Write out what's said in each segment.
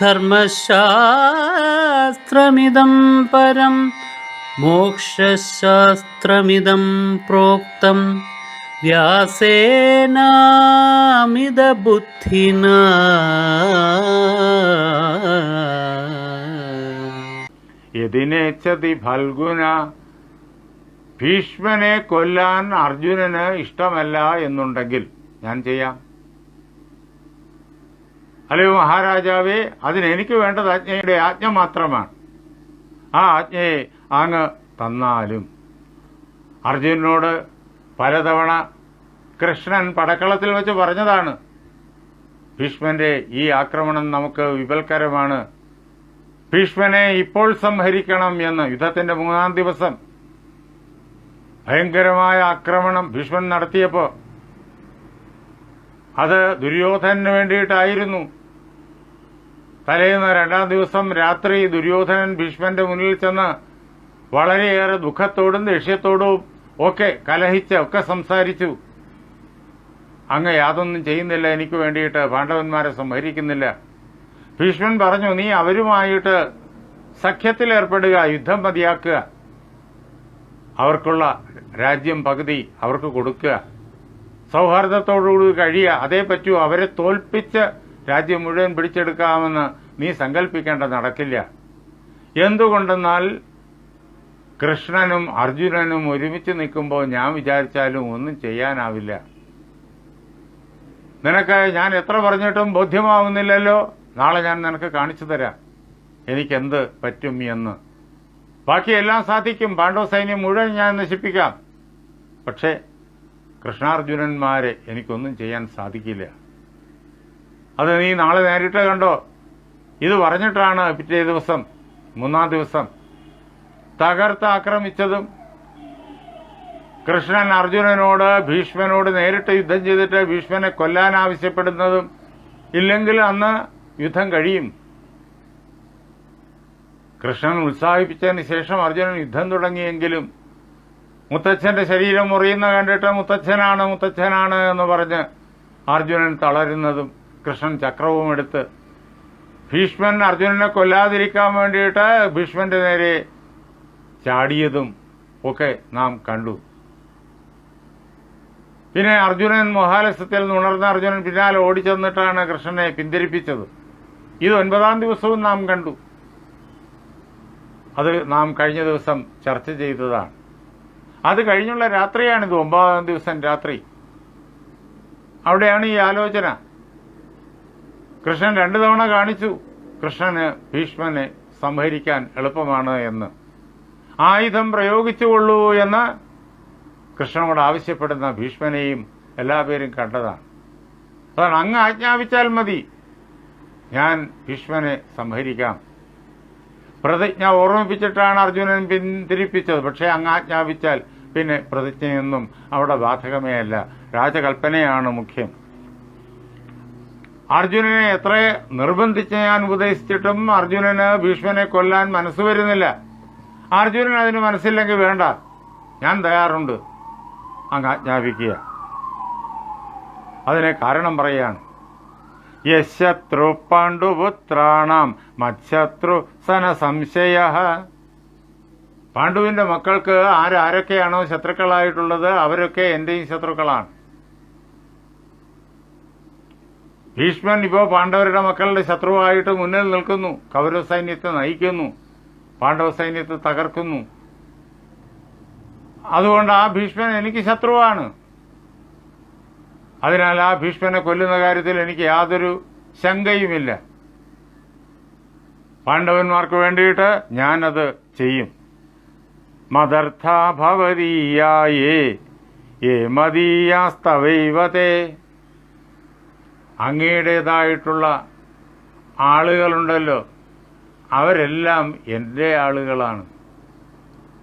ധർമ്മശാസ്ത്രമിദം പരം മോക്ഷശാസ്ത്രമിതം പ്രോക്തം. വ്യാസേനാമിതബുദ്ധിന. യതിനേച്ഛതി ഫൽഗുന ഭീഷ്മനെ കൊല്ലാൻ അർജുനന് ഇഷ്ടമല്ല എന്നുണ്ടെങ്കിൽ ഞാൻ ചെയ്യാം. അല്ലയോ മഹാരാജാവേ. അതിന് എനിക്ക് വേണ്ടത് ആജ്ഞയുടെ ആജ്ഞ മാത്രമാണ്. ആ ആജ്ഞയെ അങ്ങ് തന്നാലും. അർജുനോട് പലതവണ കൃഷ്ണൻ പടക്കളത്തിൽ വെച്ച് പറഞ്ഞതാണ് ഭീഷ്മന്റെ ഈ ആക്രമണം നമുക്ക് വിപൽക്കരമാണ്. ഭീഷ്മനെ ഇപ്പോൾ സംഹരിക്കണം എന്ന് യുദ്ധത്തിന്റെ മൂന്നാം ദിവസം ഭയങ്കരമായ ആക്രമണം ഭീഷ്മൻ നടത്തിയപ്പോ. അത് ദുര്യോധനന് വേണ്ടിയിട്ടായിരുന്നു. തലേന്ന് രണ്ടാം ദിവസം രാത്രി ദുര്യോധനൻ ഭീഷ്മന്റെ മുന്നിൽ ചെന്ന് വളരെയേറെ ദുഃഖത്തോടും ദേഷ്യത്തോടും ഒക്കെ കലഹിച്ച് ഒക്കെ സംസാരിച്ചു. അങ്ങ് യാതൊന്നും ചെയ്യുന്നില്ല എനിക്ക് വേണ്ടിയിട്ട് പാണ്ഡവന്മാരെ സംഹരിക്കുന്നില്ല. ഭീഷ്മൻ പറഞ്ഞു നീ അവരുമായിട്ട് സഖ്യത്തിലേർപ്പെടുക യുദ്ധം മതിയാക്കുക. അവർക്കുള്ള രാജ്യം പകുതി അവർക്ക് കൊടുക്കുക. സൗഹാർദ്ദത്തോടുകൂടി കഴിയുക. അതേ പറ്റൂ അവരെ തോൽപ്പിച്ച് രാജ്യം മുഴുവൻ പിടിച്ചെടുക്കാമെന്ന് നീ സങ്കല്പിക്കേണ്ട നടക്കില്ല. എന്തുകൊണ്ടെന്നാൽ കൃഷ്ണനും അർജുനനും ഒരുമിച്ച് നിൽക്കുമ്പോൾ ഞാൻ വിചാരിച്ചാലും ഒന്നും ചെയ്യാനാവില്ല. നിനക്ക് ഞാൻ എത്ര പറഞ്ഞിട്ടും ബോധ്യമാവുന്നില്ലല്ലോ. നാളെ ഞാൻ നിനക്ക് കാണിച്ചു തരാം. എനിക്കെന്ത് പറ്റും എന്ന്. ബാക്കിയെല്ലാം സാധിക്കും. പാണ്ഡവ സൈന്യം മുഴുവൻ ഞാൻ നശിപ്പിക്കാം. പക്ഷേ കൃഷ്ണാർജുനന്മാരെ എനിക്കൊന്നും ചെയ്യാൻ സാധിക്കില്ല. അത് നീ നാളെ നേരിട്ട് കണ്ടോ? ഇത് പറഞ്ഞിട്ടാണ് പിറ്റേ ദിവസം മൂന്നാം ദിവസം തകർത്ത് ആക്രമിച്ചതും കൃഷ്ണൻ അർജുനനോട് ഭീഷ്മനോട് നേരിട്ട് യുദ്ധം ചെയ്തിട്ട് ഭീഷ്മനെ കൊല്ലാൻ ആവശ്യപ്പെടുന്നതും ഇല്ലെങ്കിൽ അന്ന് യുദ്ധം കഴിയും. കൃഷ്ണൻ ഉത്സാഹിപ്പിച്ചതിന് ശേഷം അർജുനൻ യുദ്ധം തുടങ്ങിയെങ്കിലും മുത്തച്ഛന്റെ ശരീരം മുറിയുന്ന കണ്ടിട്ട് മുത്തച്ഛനാണ് മുത്തച്ഛനാണ് എന്ന് പറഞ്ഞ് അർജുനൻ തളരുന്നതും കൃഷ്ണൻ ചക്രവും എടുത്ത് ഭീഷ്മൻ അർജുനനെ കൊല്ലാതിരിക്കാൻ വേണ്ടിയിട്ട് ഭീഷ്മന്റെ നേരെ ചാടിയതും ഒക്കെ നാം കണ്ടു. പിന്നെ അർജുനൻ മഹാലസ്യത്തിൽ ഉണർന്ന അർജുനൻ പിന്നാലെ ഓടിച്ചെന്നിട്ടാണ് കൃഷ്ണനെ പിന്തിരിപ്പിച്ചത്. ഇത് ഒൻപതാം ദിവസവും നാം കണ്ടു. അത് നാം കഴിഞ്ഞ ദിവസം ചർച്ച ചെയ്തതാണ്. അത് കഴിഞ്ഞുള്ള രാത്രിയാണിത് ഒമ്പതാം ദിവസം രാത്രി. അവിടെയാണ് ഈ ആലോചന. കൃഷ്ണൻ രണ്ടു തവണ കാണിച്ചു. കൃഷ്ണന് ഭീഷ്മനെ സംഹരിക്കാൻ എളുപ്പമാണ് എന്ന്. ആയുധം പ്രയോഗിച്ചുകൊള്ളൂ എന്ന് കൃഷ്ണനോട് ആവശ്യപ്പെടുന്ന ഭീഷ്മനെയും എല്ലാപേരും കണ്ടതാണ്. അതാണ് അങ്ങ് ആജ്ഞാപിച്ചാൽ മതി. ഞാൻ ഭീഷ്മനെ സംഹരിക്കാം. പ്രതിജ്ഞ ഓർമ്മിപ്പിച്ചിട്ടാണ് അർജുനൻ പിന്തിരിപ്പിച്ചത്. പക്ഷേ അങ്ങ് ആജ്ഞാപിച്ചാൽ പിന്നെ പ്രതിജ്ഞയൊന്നും അവിടെ ബാധകമേ അല്ല രാജകൽപ്പനയാണ് മുഖ്യം. അർജുനനെ എത്ര നിർബന്ധിച്ച് ഞാൻ ഉപദേശിച്ചിട്ടും അർജുനന് ഭീഷ്മനെ കൊല്ലാൻ മനസ്സ് വരുന്നില്ല. അർജുനൻ അതിന് മനസ്സില്ലെങ്കിൽ വേണ്ട. ഞാൻ തയ്യാറുണ്ട്. അങ്ങ് ആജ്ഞാപിക്കുക. അതിനെ കാരണം പറയുകയാണ്. യശത്രു പാണ്ഡുപുത്രാണാം മത്ശത്രു സന സംശയ. പാണ്ഡുവിന്റെ മക്കൾക്ക് ആരാരൊക്കെയാണോ ശത്രുക്കളായിട്ടുള്ളത് അവരൊക്കെ എന്റെയും ശത്രുക്കളാണ്. ഭീഷ്മൻ ഇപ്പോ പാണ്ഡവരുടെ മക്കളുടെ ശത്രുവായിട്ട് മുന്നിൽ നിൽക്കുന്നു. കൗരവ സൈന്യത്തെ നയിക്കുന്നു. പാണ്ഡവ സൈന്യത്തെ തകർക്കുന്നു. അതുകൊണ്ട് ആ ഭീഷ്മൻ എനിക്ക് ശത്രുവാണ്. അതിനാൽ ആ ഭീഷ്മനെ കൊല്ലുന്ന കാര്യത്തിൽ എനിക്ക് യാതൊരു ശങ്കയുമില്ല. പാണ്ഡവന്മാർക്ക് വേണ്ടിയിട്ട് ഞാനത് ചെയ്യും. മദർത്ഥ ഭവതീയായേ ഏ മദീയാസ്തവൈവതേ അങ്ങയുടേതായിട്ടുള്ള ആളുകളുണ്ടല്ലോ. അവരെല്ലാം എന്റെ ആളുകളാണ്.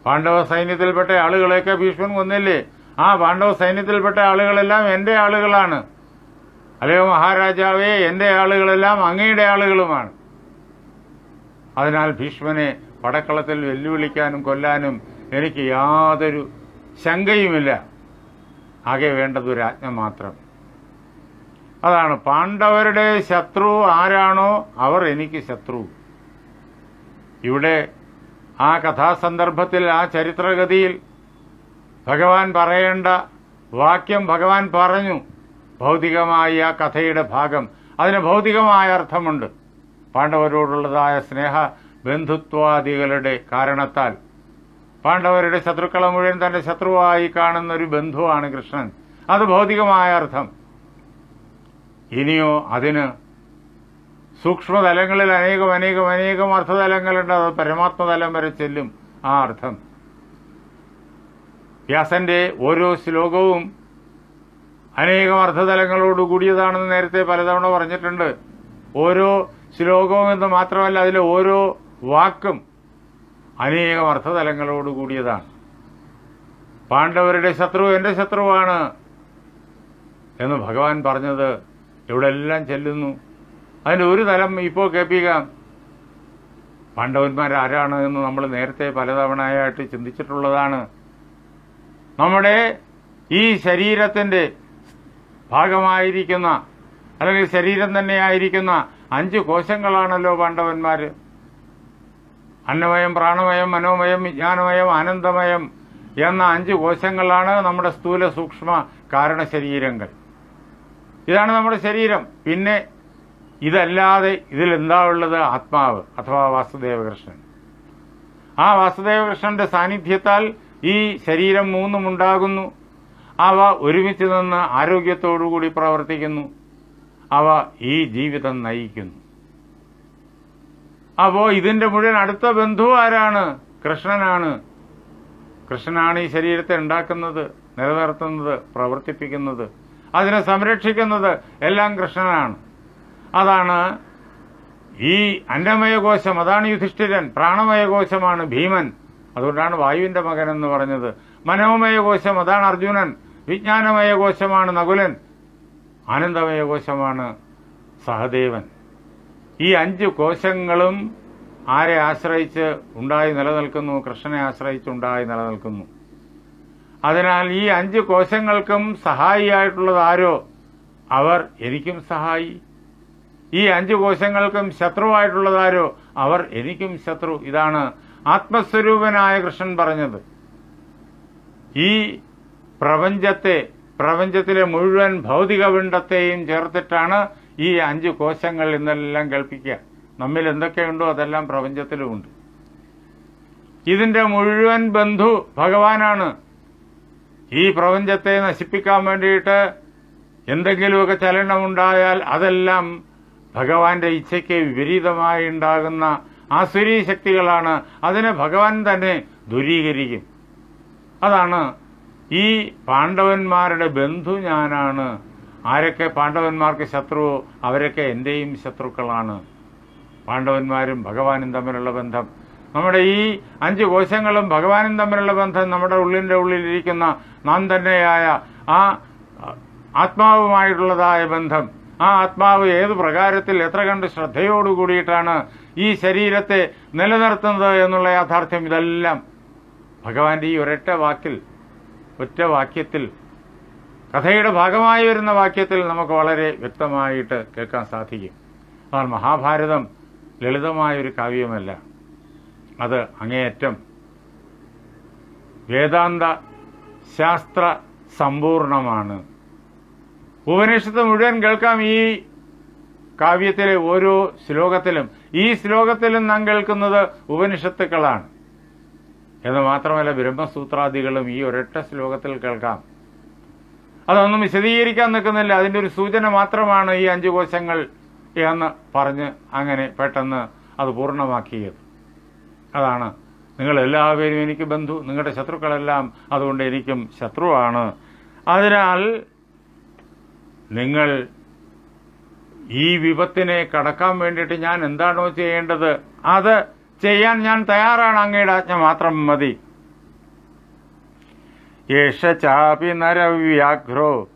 പാണ്ഡവ സൈന്യത്തിൽപ്പെട്ട ആളുകളെയൊക്കെ ഭീഷ്മൻ കൊന്നില്ലേ? ആ പാണ്ഡവ സൈന്യത്തിൽപ്പെട്ട ആളുകളെല്ലാം എന്റെ ആളുകളാണ്. അല്ലയോ മഹാരാജാവേ എന്റെ ആളുകളെല്ലാം അങ്ങയുടെ ആളുകളുമാണ്. അതിനാൽ ഭീഷ്മനെ പടക്കളത്തിൽ വെല്ലുവിളിക്കാനും കൊല്ലാനും എനിക്ക് യാതൊരു ശങ്കയുമില്ല. ആകെ വേണ്ടത് ഒരു ആജ്ഞ മാത്രം. അതാണ്. പാണ്ഡവരുടെ ശത്രു ആരാണോ അവർ എനിക്ക് ശത്രു. ഇവിടെ ആ കഥാസന്ദർഭത്തിൽ ആ ചരിത്രഗതിയിൽ ഭഗവാൻ പറയേണ്ട വാക്യം ഭഗവാൻ പറഞ്ഞു. ഭൗതികമായി ആ കഥയുടെ ഭാഗം. അതിന് ഭൗതികമായ അർത്ഥമുണ്ട്. പാണ്ഡവരോടുള്ളതായ സ്നേഹ ബന്ധുത്വാദികളുടെ കാരണത്താൽ. പാണ്ഡവരുടെ ശത്രുക്കളെ മുഴുവൻ തന്റെ ശത്രുവായി കാണുന്ന ഒരു ബന്ധുവാണ് കൃഷ്ണൻ. അത് ഭൗതികമായ അർത്ഥം. ഇനിയോ അതിന് സൂക്ഷ്മതലങ്ങളിൽ അനേകം അനേകം അനേകം അർത്ഥതലങ്ങളുണ്ട് അത് പരമാത്മതലം വരെ ചെല്ലും ആ അർത്ഥം. വ്യാസന്റെ ഓരോ ശ്ലോകവും അനേകം അർത്ഥതലങ്ങളോട് കൂടിയതാണെന്ന് നേരത്തെ പലതവണ പറഞ്ഞിട്ടുണ്ട്. ഓരോ ശ്ലോകവും എന്ന് മാത്രമല്ല അതിലെ ഓരോ വാക്കും അനേകം അർത്ഥതലങ്ങളോട് കൂടിയതാണ്. പാണ്ഡവരുടെ ശത്രു എന്റെ ശത്രുവാണ് എന്ന് ഭഗവാൻ പറഞ്ഞത് ഇവിടെ എല്ലാം ചെല്ലുന്നു. അതിന്റെ ഒരു തലം ഇപ്പോൾ കേൾപ്പിക്കാം പാണ്ഡവന്മാർ ആരാണ് എന്ന് നമ്മൾ നേരത്തെ പലതവണയായിട്ട് ചിന്തിച്ചിട്ടുള്ളതാണ്. നമ്മുടെ ഈ ശരീരത്തിന്റെ ഭാഗമായിരിക്കുന്ന അല്ലെങ്കിൽ ശരീരം തന്നെയായിരിക്കുന്ന അഞ്ച് കോശങ്ങളാണല്ലോ പാണ്ഡവന്മാർ അന്നമയം പ്രാണമയം മനോമയം വിജ്ഞാനമയം ആനന്ദമയം എന്ന അഞ്ച് കോശങ്ങളാണ് നമ്മുടെ സ്ഥൂല സൂക്ഷ്മ കാരണ ശരീരങ്ങൾ ഇതാണ് നമ്മുടെ ശരീരം. പിന്നെ ഇതല്ലാതെ ഇതിൽ എന്താ ഉള്ളത്? ആത്മാവ് അഥവാ വാസുദേവകൃഷ്ണൻ. ആ വാസുദേവകൃഷ്ണന്റെ സാന്നിധ്യത്താൽ ഈ ശരീരം മൂന്നും ഉണ്ടാകുന്നു. അവ ഒരുമിച്ച് നിന്ന് ആരോഗ്യത്തോടുകൂടി പ്രവർത്തിക്കുന്നു. അവ ഈ ജീവിതം നയിക്കുന്നു. അപ്പോ ഇതിന്റെ മുഴുവൻ അടുത്ത ബന്ധു ആരാണ്? കൃഷ്ണനാണ്. കൃഷ്ണനാണ് ഈ ശരീരത്തെ ഉണ്ടാക്കുന്നത് നിലനിർത്തുന്നത് പ്രവർത്തിപ്പിക്കുന്നത്. അതിനെ സംരക്ഷിക്കുന്നത് എല്ലാം കൃഷ്ണനാണ്. അതാണ് ഈ അന്നമയകോശം അതാണ് യുധിഷ്ഠിരൻ പ്രാണമയകോശമാണ് ഭീമൻ. അതുകൊണ്ടാണ് വായുവിന്റെ മകൻ എന്ന് പറഞ്ഞത്. മനോമയകോശം അതാണ് അർജുനൻ. വിജ്ഞാനമയകോശമാണ് നകുലൻ. ആനന്ദമയകോശമാണ് സഹദേവൻ. ഈ അഞ്ച് കോശങ്ങളും ആരെ ആശ്രയിച്ച് ഉണ്ടായി നിലനിൽക്കുന്നു? കൃഷ്ണനെ ആശ്രയിച്ച് ഉണ്ടായി നിലനിൽക്കുന്നു. അതിനാൽ ഈ അഞ്ച് കോശങ്ങൾക്കും സഹായിയായിട്ടുള്ളത് ആരോ അവർ എനിക്കും സഹായി. ഈ അഞ്ച് കോശങ്ങൾക്കും ശത്രുവായിട്ടുള്ളതാരോ അവർ എനിക്കും ശത്രു. ഇതാണ് ആത്മസ്വരൂപനായ കൃഷ്ണൻ പറഞ്ഞത്. ഈ പ്രപഞ്ചത്തെ പ്രപഞ്ചത്തിലെ മുഴുവൻ ഭൗതിക പിണ്ഡത്തെയും ചേർത്തിട്ടാണ് ഈ അഞ്ച് കോശങ്ങൾ ഇന്നെല്ലാം കൽപ്പിക്കുക നമ്മിൽ എന്തൊക്കെയുണ്ടോ അതെല്ലാം പ്രപഞ്ചത്തിലുമുണ്ട്. ഇതിന്റെ മുഴുവൻ ബന്ധു ഭഗവാനാണ്. ഈ പ്രപഞ്ചത്തെ നശിപ്പിക്കാൻ വേണ്ടിയിട്ട് എന്തെങ്കിലുമൊക്കെ ചലനമുണ്ടായാൽ അതെല്ലാം ഭഗവാന്റെ ഇച്ഛയ്ക്ക് വിപരീതമായി ഉണ്ടാകുന്ന ആസുരീ ശക്തികളാണ് അതിനെ ഭഗവാൻ തന്നെ ദുരീകരിക്കും. അതാണ് ഈ പാണ്ഡവന്മാരുടെ ബന്ധു ഞാനാണ്. ആരൊക്കെ പാണ്ഡവന്മാർക്ക് ശത്രു അവരൊക്കെ എന്റെയും ശത്രുക്കളാണ്. പാണ്ഡവന്മാരും ഭഗവാനും തമ്മിലുള്ള ബന്ധം നമ്മുടെ ഈ അഞ്ച് കോശങ്ങളും ഭഗവാനും തമ്മിലുള്ള ബന്ധം നമ്മുടെ ഉള്ളിന്റെ ഉള്ളിലിരിക്കുന്ന നാം തന്നെയായ ആ ആത്മാവുമായിട്ടുള്ളതായ ബന്ധം. ആ ആത്മാവ് ഏത് പ്രകാരത്തിൽ എത്ര കണ്ട് ശ്രദ്ധയോടു കൂടിയിട്ടാണ് ഈ ശരീരത്തെ നിലനിർത്തുന്നത് എന്നുള്ള യാഥാർത്ഥ്യം ഇതെല്ലാം ഭഗവാന്റെ ഈ ഒരൊറ്റ വാക്കിൽ ഒറ്റ വാക്യത്തിൽ കഥയുടെ ഭാഗമായി വരുന്ന വാക്യത്തിൽ നമുക്ക് വളരെ വ്യക്തമായിട്ട് കേൾക്കാൻ സാധിക്കും. എന്നാൽ മഹാഭാരതം ലളിതമായൊരു കാവ്യമല്ല. അത് അങ്ങേയറ്റം വേദാന്ത ശാസ്ത്ര സമ്പൂർണമാണ്. ഉപനിഷത്ത് മുഴുവൻ കേൾക്കാം ഈ കാവ്യത്തിലെ ഓരോ ശ്ലോകത്തിലും. ഈ ശ്ലോകത്തിലും നാം കേൾക്കുന്നത് ഉപനിഷത്തുക്കളാണ്. എന്ന് മാത്രമല്ല ബ്രഹ്മസൂത്രാദികളും ഈ ഒരൊറ്റ ശ്ലോകത്തിൽ കേൾക്കാം. അതൊന്നും വിശദീകരിക്കാൻ നിൽക്കുന്നില്ല. അതിന്റെ ഒരു സൂചന മാത്രമാണ് ഈ അഞ്ചു കോശങ്ങൾ എന്ന് പറഞ്ഞ് അങ്ങനെ പെട്ടെന്ന് അത് പൂർണമാക്കിയത്. അതാണ്. നിങ്ങളെല്ലാവരും എനിക്ക് ബന്ധു. നിങ്ങളുടെ ശത്രുക്കളെല്ലാം അതുകൊണ്ട് എനിക്കും ശത്രുവാണ്. അതിനാൽ നിങ്ങൾ ഈ വിപത്തിനെ കടക്കാൻ വേണ്ടിയിട്ട് ഞാൻ എന്താണോ ചെയ്യേണ്ടത് അത് ചെയ്യാൻ ഞാൻ തയ്യാറാണ്. അങ്ങയുടെ ആജ്ഞ മാത്രം മതി. യേശാപി നരവ്യാഘ്രോ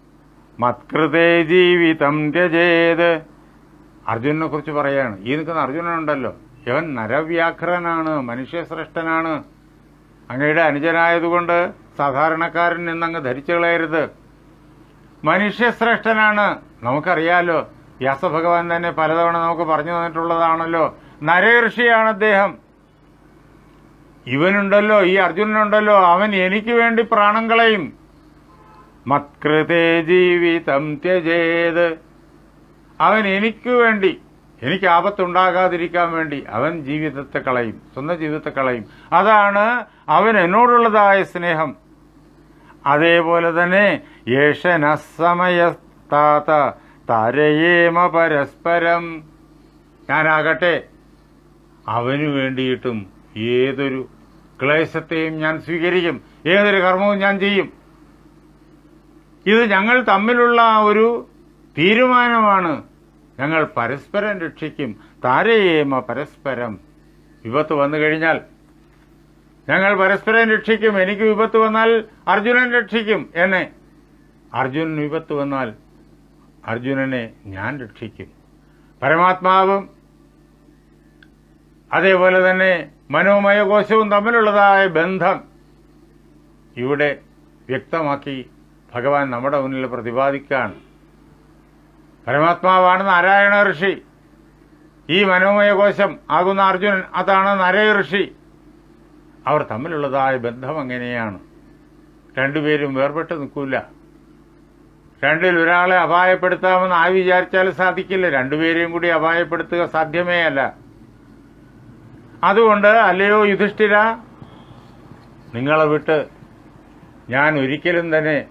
മത്കൃതേ ജീവിതം ത്യജേത്. അർജുനെ കുറിച്ച് പറയാണ്. ഈ നിൽക്കുന്ന അർജുനനുണ്ടല്ലോ. ഇവൻ നരവ്യാഘ്രനാണ് മനുഷ്യശ്രേഷ്ഠനാണ്. അങ്ങയുടെ അനുജനായതുകൊണ്ട് സാധാരണക്കാരൻ നിന്നങ്ങ് ധരിച്ചു കളയരുത്. മനുഷ്യശ്രേഷ്ഠനാണ്. നമുക്കറിയാലോ വ്യാസഭഗവാൻ തന്നെ പലതവണ നമുക്ക് പറഞ്ഞു തന്നിട്ടുള്ളതാണല്ലോ നരഋഷിയാണ് അദ്ദേഹം. ഇവനുണ്ടല്ലോ ഈ അർജുനനുണ്ടല്ലോ അവൻ എനിക്ക് വേണ്ടി പ്രാണം കളയും. മത്കൃതേ ജീവിതം ത്യജേത്. അവൻ എനിക്ക് വേണ്ടി എനിക്ക് ആപത്തുണ്ടാകാതിരിക്കാൻ വേണ്ടി അവൻ ജീവിതത്തെ കളയും സ്വന്തം ജീവിതത്തെ കളയും. അതാണ് അവൻ എന്നോടുള്ളതായ സ്നേഹം. അതേപോലെ തന്നെ യേശനസമയത്താത്ത തരയേമ പരസ്പരം. ഞാനാകട്ടെ അവനു വേണ്ടിയിട്ടും ഏതൊരു ക്ലേശത്തെയും ഞാൻ സ്വീകരിക്കും ഏതൊരു കർമ്മവും ഞാൻ ചെയ്യും. ഇത് ഞങ്ങൾ തമ്മിലുള്ള ഒരു തീരുമാനമാണ് ഞങ്ങൾ പരസ്പരം രക്ഷിക്കും താരയേമ പരസ്പരം. വിപത്ത് വന്നു കഴിഞ്ഞാൽ ഞങ്ങൾ പരസ്പരം രക്ഷിക്കും എനിക്ക് വിപത്ത് വന്നാൽ അർജുനൻ രക്ഷിക്കും എന്നെ. അർജുനൻ വിപത്ത് വന്നാൽ അർജുനനെ ഞാൻ രക്ഷിക്കും. പരമാത്മാവും അതേപോലെ തന്നെ മനോമയ കോശവും തമ്മിലുള്ളതായ ബന്ധം ഇവിടെ വ്യക്തമാക്കി ഭഗവാൻ നമ്മുടെ മുന്നിൽ പ്രതിപാദിക്കുകയാണ്. പരമാത്മാവാണ് നാരായണ ഋഷി. ഈ മനോമയ കോശം ആകുന്ന അർജുനൻ അതാണ് നരയ ഋഷി. അവർ തമ്മിലുള്ളതായ ബന്ധം അങ്ങനെയാണ് രണ്ടുപേരും വേർപെട്ട് നിൽക്കൂല. രണ്ടിൽ ഒരാളെ അപായപ്പെടുത്താമെന്ന് ആ വിചാരിച്ചാൽ സാധിക്കില്ല. രണ്ടുപേരെയും കൂടി അപായപ്പെടുത്തുക സാധ്യമേ അല്ല. അതുകൊണ്ട് അല്ലയോ യുധിഷ്ഠിര നിങ്ങളെ വിട്ട് ഞാൻ ഒരിക്കലും തന്നെ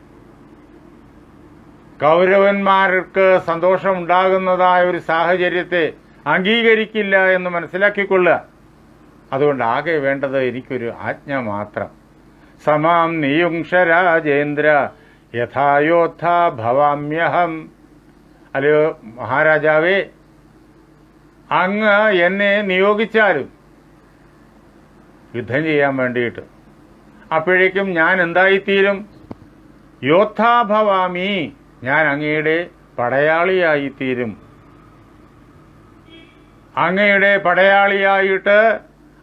കൗരവന്മാർക്ക് സന്തോഷമുണ്ടാകുന്നതായ ഒരു സാഹചര്യത്തെ അംഗീകരിക്കില്ല എന്ന് മനസ്സിലാക്കിക്കൊള്ളുക. അതുകൊണ്ട് ആകെ വേണ്ടത് എനിക്കൊരു ആജ്ഞ മാത്രം. സമാം നിയുംക്ഷ രാജേന്ദ്ര യഥായോദ്ധ ഭവാമ്യഹം. അല്ലയോ മഹാരാജാവേ അങ്ങ് എന്നെ നിയോഗിച്ചാലും യുദ്ധം ചെയ്യാൻ വേണ്ടിയിട്ട്. അപ്പോഴേക്കും ഞാൻ എന്തായിത്തീരും? യോദ്ധാഭവാമി ഞാൻ അങ്ങയുടെ പടയാളിയായിത്തീരും. അങ്ങയുടെ പടയാളിയായിട്ട്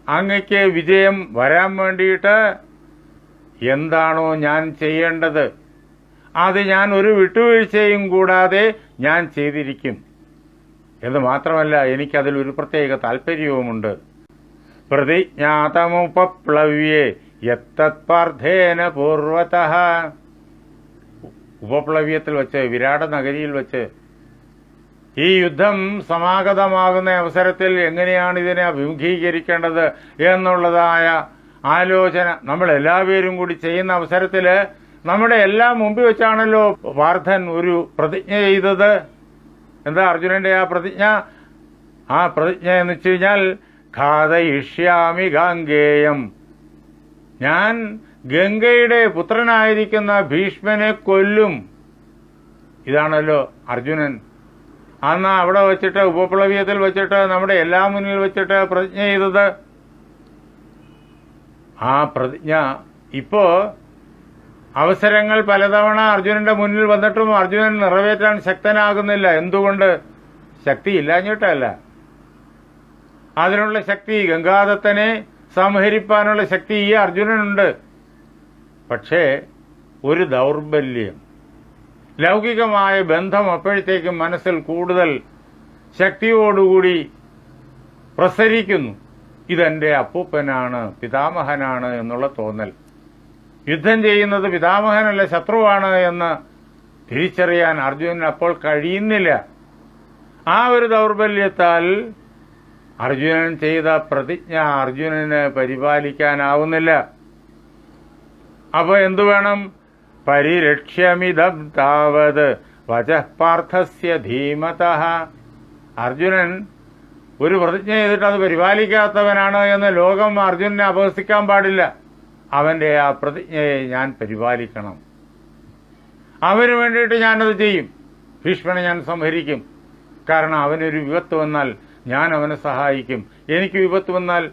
അങ്ങയ്ക്ക് വിജയം വരാൻ വേണ്ടിയിട്ട് എന്താണോ ഞാൻ ചെയ്യേണ്ടത്? അത് ഞാൻ ഒരു വിട്ടുവീഴ്ചയും കൂടാതെ ഞാൻ ചെയ്തിരിക്കും. എന്ന് മാത്രമല്ല എനിക്കതിൽ ഒരു പ്രത്യേക താല്പര്യവുമുണ്ട് പ്രതിജ്ഞാതമുപപ്ലവ്യേ യത്തത്പാർത്ഥേന പൂർവത ഉപപ്ലവ്യത്തിൽ വെച്ച് വിരാട നഗരിയിൽ വെച്ച് ഈ യുദ്ധം സമാഗതമാകുന്ന അവസരത്തിൽ എങ്ങനെയാണ് ഇതിനെ അഭിമുഖീകരിക്കേണ്ടത് എന്നുള്ളതായ ആലോചന നമ്മൾ എല്ലാവരും കൂടി ചെയ്യുന്ന അവസരത്തിൽ നമ്മുടെ എല്ലാം മുമ്പിൽ വെച്ചാണല്ലോ വാർദ്ധൻ ഒരു പ്രതിജ്ഞ ചെയ്തത്. എന്താ അർജുനന്റെ ആ പ്രതിജ്ഞ? ആ പ്രതിജ്ഞ എന്ന് വെച്ച് കഴിഞ്ഞാൽ ഘാതയിഷ്യാമി ഗാംഗേയം. ഞാൻ ഗംഗയുടെ പുത്രനായിരിക്കുന്ന ഭീഷ്മനെ കൊല്ലും. ഇതാണല്ലോ അർജുനൻ. അന്ന് അവിടെ വെച്ചിട്ട് ഉപപ്ലവ്യത്തിൽ വെച്ചിട്ട് നമ്മുടെ എല്ലാ മുന്നിൽ വെച്ചിട്ട് പ്രതിജ്ഞ ചെയ്തത്? ആ പ്രതിജ്ഞ ഇപ്പോ അവസരങ്ങൾ പലതവണ അർജുനന്റെ മുന്നിൽ വന്നിട്ടും അർജുനൻ നിറവേറ്റാൻ ശക്തനാകുന്നില്ല. എന്തുകൊണ്ട്? ശക്തി ഇല്ലാഞ്ഞിട്ടല്ല. അതിനുള്ള ശക്തി ഗംഗാദത്തനെ സംഹരിപ്പാനുള്ള ശക്തി ഈ അർജുനനുണ്ട്. പക്ഷേ ഒരു ദൗർബല്യം. ലൗകികമായ ബന്ധം അപ്പോഴത്തേക്കും മനസ്സിൽ കൂടുതൽ ശക്തിയോടുകൂടി പ്രസരിക്കുന്നു. ഇതെന്റെ അപ്പൂപ്പനാണ് പിതാമഹനാണ് എന്നുള്ള തോന്നൽ. യുദ്ധം ചെയ്യുന്നത് പിതാമഹനല്ല ശത്രുവാണ് എന്ന് തിരിച്ചറിയാൻ അർജുനൻ അപ്പോൾ കഴിയുന്നില്ല. ആ ഒരു ദൗർബല്യത്താൽ അർജുനൻ ചെയ്ത പ്രതിജ്ഞ അർജുനന് പരിപാലിക്കാനാവുന്നില്ല. അപ്പൊ എന്തു വേണം? പരിരക്ഷ്യമിതം താവത് വചഃപാർത്ഥസ്യ ധീമത. അർജുനൻ ഒരു പ്രതിജ്ഞ ചെയ്തിട്ട് അത് പരിപാലിക്കാത്തവനാണ് എന്ന് ലോകം അർജുനനെ അപഹസിക്കാൻ പാടില്ല. അവന്റെ ആ പ്രതിജ്ഞയെ ഞാൻ പരിപാലിക്കണം. അവന് വേണ്ടിയിട്ട് ഞാനത് ചെയ്യും. ഭീഷ്മനെ ഞാൻ സംഹരിക്കും. കാരണം അവനൊരു വിപത്ത് വന്നാൽ ഞാൻ അവനെ സഹായിക്കും. എനിക്ക് വിപത്ത് വന്നാൽ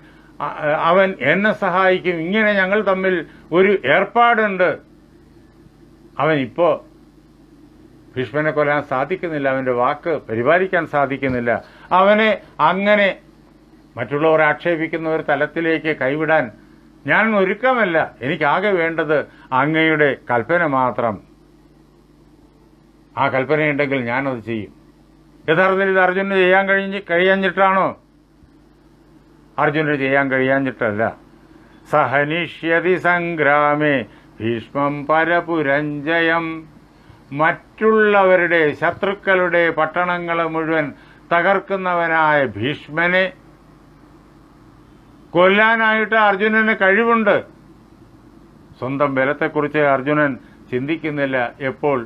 അവൻ എന്നെ സഹായിക്കും. ഇങ്ങനെ ഞങ്ങൾ തമ്മിൽ ഒരു ഏർപ്പാടുണ്ട്. അവൻ ഇപ്പോ ഭീഷ്മനെ കൊല്ലാൻ സാധിക്കുന്നില്ല. അവന്റെ വാക്ക് പരിപാലിക്കാൻ സാധിക്കുന്നില്ല. അവനെ അങ്ങനെ മറ്റുള്ളവർ ആക്ഷേപിക്കുന്ന ഒരു തലത്തിലേക്ക് കൈവിടാൻ ഞാൻ ഒരുക്കമല്ല. എനിക്കാകെ വേണ്ടത് അങ്ങയുടെ കൽപ്പന മാത്രം. ആ കൽപ്പനയുണ്ടെങ്കിൽ ഞാനത് ചെയ്യും. യഥാർത്ഥത്തിൽ ഇത് അർജുനന് ചെയ്യാൻ കഴിഞ്ഞ് കഴിയാഞ്ഞിട്ടാണോ? അർജുനന് ചെയ്യാൻ കഴിയാഞ്ഞിട്ടല്ല. സഹനിഷ്യതി സംഗ്രാമേ ഭീഷ്മം പരപുരഞ്ജയം. മറ്റുള്ളവരുടെ ശത്രുക്കളുടെ പട്ടണങ്ങളെ മുഴുവൻ തകർക്കുന്നവനായ ഭീഷ്മനെ കൊല്ലാനായിട്ട് അർജുനന് കഴിവുണ്ട്. സ്വന്തം ബലത്തെക്കുറിച്ച് അർജുനൻ ചിന്തിക്കുന്നില്ല. എപ്പോൾ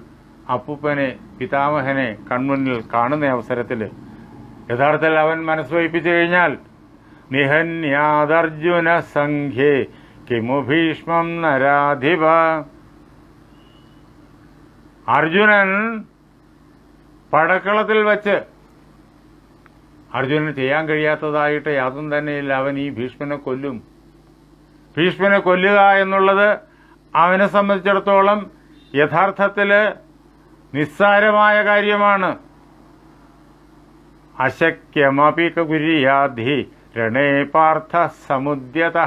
അപ്പൂപ്പനെ പിതാമഹനെ കൺമുന്നിൽ കാണുന്ന അവസരത്തിൽ. യഥാർത്ഥത്തിൽ അവൻ മനസ്സ് വഹിപ്പിച്ചു കഴിഞ്ഞാൽ നിഹന്യാദർജുന സംഖ്യേ കിമു ഭീഷ്മം നരാധിപ. അർജുനൻ പടക്കളത്തിൽ വച്ച് അർജുനന് ചെയ്യാൻ കഴിയാത്തതായിട്ട് യാതൊന്നും തന്നെയില്ല. അവൻ ഈ ഭീഷ്മനെ കൊല്ലും. ഭീഷ്മനെ കൊല്ലുക എന്നുള്ളത് അവനെ സംബന്ധിച്ചിടത്തോളം യഥാർത്ഥത്തിൽ നിസ്സാരമായ കാര്യമാണ്. അശക്യമപി രണേ പാർത്ഥ സമുദ്യത.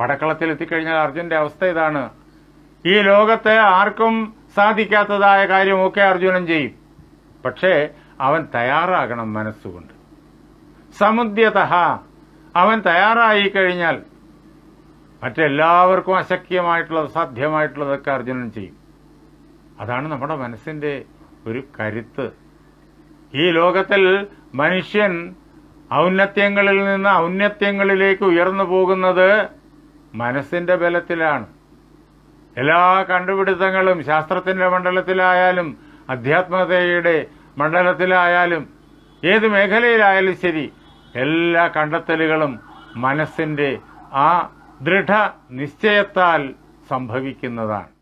പടക്കളത്തിൽ എത്തിക്കഴിഞ്ഞാൽ അർജുന്റെ അവസ്ഥ ഇതാണ്. ഈ ലോകത്തെ ആർക്കും സാധിക്കാത്തതായ കാര്യമൊക്കെ അർജുനൻ ചെയ്യും. പക്ഷേ അവൻ തയ്യാറാകണം മനസ്സുകൊണ്ട്. സമുദ്യത. അവൻ തയ്യാറായി കഴിഞ്ഞാൽ മറ്റെല്ലാവർക്കും അശക്യമായിട്ടുള്ളത് സാധ്യമായിട്ടുള്ളതൊക്കെ അർജുനൻ ചെയ്യും. അതാണ് നമ്മുടെ മനസ്സിന്റെ ഒരു കരുത്ത്. ഈ ലോകത്തിൽ മനുഷ്യൻ ഔന്നത്യങ്ങളിൽ നിന്ന് ഔന്നത്യങ്ങളിലേക്ക് ഉയർന്നു പോകുന്നത് മനസ്സിന്റെ ബലത്തിലാണ്. എല്ലാ കണ്ടുപിടുത്തങ്ങളും ശാസ്ത്രത്തിന്റെ മണ്ഡലത്തിലായാലും അധ്യാത്മതയുടെ മണ്ഡലത്തിലായാലും ഏത് മേഖലയിലായാലും ശരി എല്ലാ കണ്ടെത്തലുകളും മനസ്സിന്റെ ആ ദൃഢ നിശ്ചയത്താൽ സംഭവിക്കുന്നതാണ്.